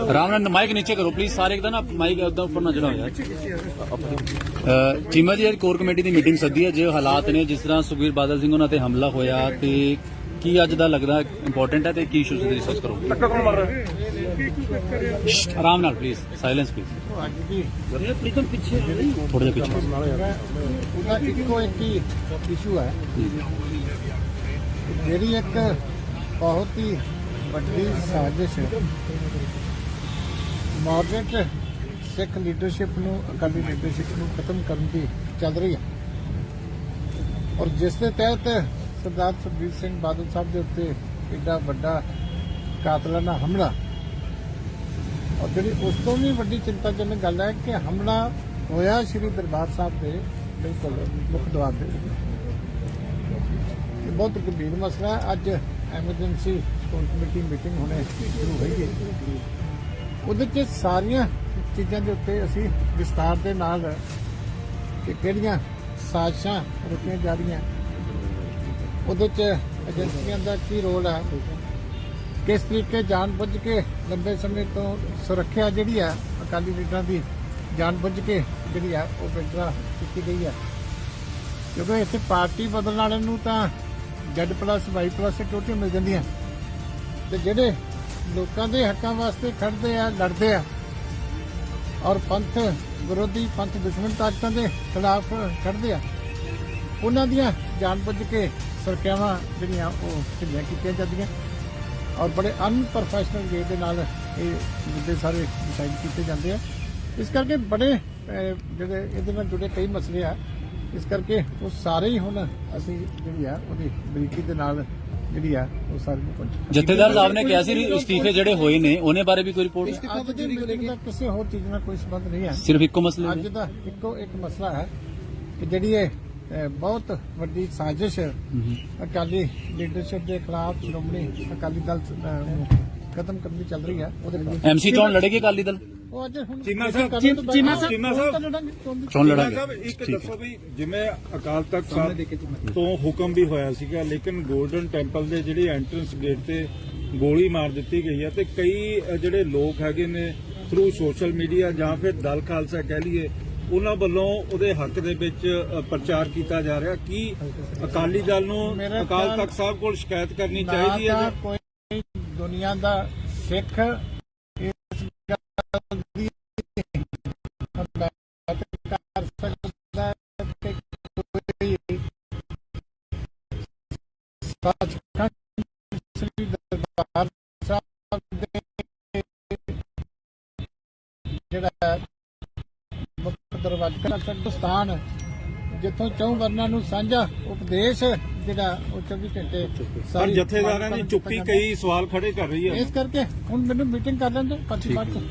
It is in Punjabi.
ਆਰਾਮ ਨਾਲ ਮਾਈਕ ਨੀਚੇ ਕਰੋ ਪਲੀਜ਼ ਸਾਰੇ ਇੱਕਦਮ ਨਾ ਮਾਈਕ ਉਦਾਂ ਉੱਪਰ ਨਾ ਚੜਾਓ ਯਾਰ ਚੀਮਾ ਜੀ ਅੱਜ ਕੋਰ ਕਮੇਟੀ ਦੀ ਮੀਟਿੰਗ ਸੱਦੀ ਹੈ ਜੇ ਹਾਲਾਤ ਨੇ ਜਿਸ ਤਰ੍ਹਾਂ ਸੁਖਬੀਰ ਬਾਦਲ ਸਿੰਘ ਉਹਨਾਂ ਤੇ ਹਮਲਾ ਹੋਇਆ ਤੇ ਕੀ ਅੱਜ ਦਾ ਲੱਗਦਾ ਇੰਪੋਰਟੈਂਟ ਹੈ ਤੇ ਕੀ ਇਸ਼ੂਜ਼ ਦੀ ਰਿਸਰਚ ਕਰੋ ਆਰਾਮ ਨਾਲ ਪਲੀਜ਼ ਸਾਇਲੈਂਸ ਪਲੀਜ਼ ਅੱਜ ਦੀ ਥੋੜਾ ਜਿਹਾ ਪਿੱਛੇ ਉਹਦਾ ਇੱਕੋ ਇੱਕ ਇਸ਼ੂ ਹੈ ਜਿਹੜੀ ਇੱਕ ਬਹੁਤ ਹੀ ਵੱਡੀ ਸਾਜ਼ਿਸ਼ ਮਾਡਰੇਟ ਸਿੱਖ ਲੀਡਰਸ਼ਿਪ ਨੂੰ, ਅਕਾਲੀ ਲੀਡਰਸ਼ਿਪ ਨੂੰ ਖਤਮ ਕਰਨ ਦੀ ਚੱਲ ਰਹੀ ਹੈ। ਔਰ ਜਿਸ ਦੇ ਤਹਿਤ ਸਰਦਾਰ ਸੁਖਬੀਰ ਸਿੰਘ ਬਾਦਲ ਸਾਹਿਬ ਦੇ ਉੱਤੇ ਐਡਾ ਵੱਡਾ ਕਾਤਲਾਨਾ ਹਮਲਾ, ਔਰ ਜਿਹੜੀ ਉਸ ਤੋਂ ਵੀ ਵੱਡੀ ਚਿੰਤਾਜਨਕ ਗੱਲ ਹੈ ਕਿ ਹਮਲਾ ਹੋਇਆ ਸ੍ਰੀ ਦਰਬਾਰ ਸਾਹਿਬ ਦੇ ਬਿਲਕੁਲ ਮੁੱਖ ਦੁਆਰ ਦੇ ਇਹ ਬਹੁਤ ਗੰਭੀਰ ਮਸਲਾ ਹੈ। ਅੱਜ ਐਮਰਜੈਂਸੀ ਸਕੂਲ ਕਮੇਟੀ ਮੀਟਿੰਗ ਹੋਣੇ ਸ਼ੁਰੂ ਹੋਈ ਹੈ। ਉਹਦੇ 'ਚ ਸਾਰੀਆਂ ਚੀਜ਼ਾਂ ਦੇ ਉੱਤੇ ਅਸੀਂ ਵਿਸਤਾਰ ਦੇ ਨਾਲ ਕਿ ਕਿਹੜੀਆਂ ਸਾਜ਼ਿਸ਼ਾਂ ਰੁਕੀਆਂ ਜਾ ਰਹੀਆਂ। ਉਹਦੇ 'ਚ ਏਜੰਸੀਆਂ ਦਾ ਕੀ ਰੋਲ ਹੈ? ਕਿਸ ਤਰੀਕੇ ਜਾਣਬੁੱਝ ਕੇ ਲੰਬੇ ਸਮੇਂ ਤੋਂ ਸੁਰੱਖਿਆ ਜਿਹੜੀ ਆ ਅਕਾਲੀ ਲੀਡਰਾਂ ਦੀ ਜਾਣਬੁੱਝ ਕੇ ਜਿਹੜੀ ਆ ਉਹ ਬਿਲਡਰਾ ਕੀਤੀ ਗਈ ਆ ਕਿਉਂਕਿ ਇੱਥੇ ਪਾਰਟੀ ਬਦਲਣ ਵਾਲਿਆਂ ਨੂੰ ਤਾਂ Z plus Y plus security ਮਿਲ ਜਾਂਦੀਆਂ ਤੇ ਜਿਹੜੇ ਲੋਕਾਂ ਦੇ ਹੱਕਾਂ ਵਾਸਤੇ ਖੜਦੇ ਆ, ਲੜਦੇ ਆ, ਔਰ ਪੰਥ ਵਿਰੋਧੀ, ਪੰਥ ਦੁਸ਼ਮਣ ਤਾਕਤਾਂ ਦੇ ਖਿਲਾਫ ਖੜਦੇ ਆ, ਉਹਨਾਂ ਦੀਆਂ ਜਾਣਬੁੱਝ ਕੇ ਸੁਰੱਖਿਆਵਾਂ ਜਿਹੜੀਆਂ ਉਹ ਢਿੱਲੀਆਂ ਕੀਤੀਆਂ ਜਾਂਦੀਆਂ। ਔਰ ਬੜੇ ਅਨਪ੍ਰੋਫੈਸ਼ਨਲ ਵੇ ਦੇ ਨਾਲ ਇਹ ਮੁੱਦੇ ਸਾਰੇ ਡਿਸਾਈਡ ਕੀਤੇ ਜਾਂਦੇ ਆ। ਇਸ ਕਰਕੇ ਬੜੇ ਜਿਹੜੇ ਇਹਦੇ ਨਾਲ ਜੁੜੇ ਕਈ ਮਸਲੇ ਆ। ਇਸ ਕਰਕੇ ਉਹ ਸਾਰੇ ਹੀ ਹੁਣ ਅਸੀਂ ਜਿਹੜੀ ਆ ਉਹਦੀ ਬਰੀਕੀ ਦੇ ਨਾਲ ਜਿਹੜੀ ਆ ਉਹ ਸਾਰੇ ਨੂੰ ਪਹੁੰਚ ਜਥੇਦਾਰ ਸਾਹਿਬ ਨੇ ਕਿਹਾ ਸੀ ਇਸਤੀਫੇ ਜਿਹੜੇ ਹੋਏ ਨੇ ਉਹਨੇ ਬਾਰੇ ਵੀ ਕੋਈ ਰਿਪੋਰਟ ਅੱਜ ਦੀ ਮੀਟਿੰਗ ਦਾ ਕਿਸੇ ਹੋਰ ਚੀਜ਼ ਨਾਲ ਕੋਈ ਸੰਬੰਧ ਨਹੀਂ ਹੈ। ਸਿਰਫ ਇੱਕੋ ਮਸਲੇ ਅੱਜ ਦੇ ਇੱਕੋ ਇੱਕ ਮਸਲਾ ਹੈ ਕਿ ਜਿਹੜੀ ਇਹ ਬਹੁਤ ਵੱਡੀ ਸਾਜ਼ਿਸ਼ ਅਕਾਲੀ ਲੀਡਰਸ਼ਿਪ ਦੇ ਖਿਲਾਫ ਸ਼੍ਰੋਮਣੀ ਅਕਾਲੀ ਦਲ ਖਤਮ ਕਰਨ ਦੀ ਚੱਲ ਰਹੀ ਹੈ। ਉਹਦੇ ਐਮਸੀ ਚੋਣ ਲੜੇਗੀ ਅਕਾਲੀ ਦਲ? ਉਹ ਅੱਜ ਹੁਣ ਚੀਮਾ ਸਾਹਿਬ, ਕਰਨ ਤੋਂ ਬਾਅਦ- ਚੀਮਾ ਸਾਹਿਬ, ਚੀਮਾ ਸਾਹਿਬ। ਹੁਣ ਤਾਂ ਲੜਾਂਗੇ, ਚੋਣ ਦੀ- ਚੋਣ ਚੀਮਾ ਲੜਾਂਗੇ ਸਾਹਿਬ ਇੱਕ ਠੀਕ ਹੈ। ਦੱਸੋ ਵੀ ਜਿਵੇਂ ਅਕਾਲ ਤਖਤ ਸਾਹਿਬ ਤੋਂ ਹੁਕਮ ਵੀ ਹੋਇਆ ਸੀਗਾ ਲੇਕਿਨ 골ਡਨ ਟੈਂਪਲ ਦੇ ਜਿਹੜੀ ਐਂਟਰੈਂਸ ਗੇਟ ਤੇ ਗੋਲੀ ਮਾਰ ਦਿੱਤੀ ਗਈ ਹੈ ਤੇ ਕਈ ਜਿਹੜੇ ਲੋਕ ਹੈਗੇ ਨੇ ਥਰੂ ਸੋਸ਼ਲ ਮੀਡੀਆ ਜਾਂ ਫਿਰ ਦਲ ਖਾਲਸਾ ਕਹਿ ਲਈਏ ਉਹਨਾਂ ਵੱਲੋਂ ਉਹਦੇ ਹੱਕ ਦੇ ਵਿੱਚ ਪ੍ਰਚਾਰ ਕੀਤਾ ਜਾ ਰਿਹਾ ਕੀ ਅਕਾਲੀ ਦਲ ਨੂੰ ਅਕਾਲ ਤਖਤ ਸਾਹਿਬ ਕੋਲ ਸ਼ਿਕਾਇਤ ਕਰਨੀ ਚਾਹੀਦੀ ਹੈ ਕੋਈ ਦੁਨੀਆ ਦਾ ਸਿੱਖ ਸੱਚਖੰਡ ਸ੍ਰੀ ਦਰਬਾਰ ਸਾਹਿਬ ਦੇ ਜਿਹੜਾ ਹੈ ਮੁੱਖ ਦਰਵਾਜ਼ਾ ਦਾ ਸਥਾਨ ਜਿੱਥੋਂ ਚੌਂ ਵਰਨਾਂ ਨੂੰ ਸਾਂਝਾ ਉਪਦੇਸ਼ ਜਿਹੜਾ ਉਹ 24 ਘੰਟੇ ਪਰ ਜਥੇਦਾਰਾਂ ਦੀ ਚੁੱਪੀ ਕਈ ਸਵਾਲ ਖੜੇ ਕਰ ਰਹੀ ਹੈ। ਇਸ ਕਰਕੇ ਹੁਣ ਮੈਨੂੰ ਮੀਟਿੰਗ ਕਰ ਲੈਂਦੇ ਪਰਚੀ ਬਾਅਦ ਚ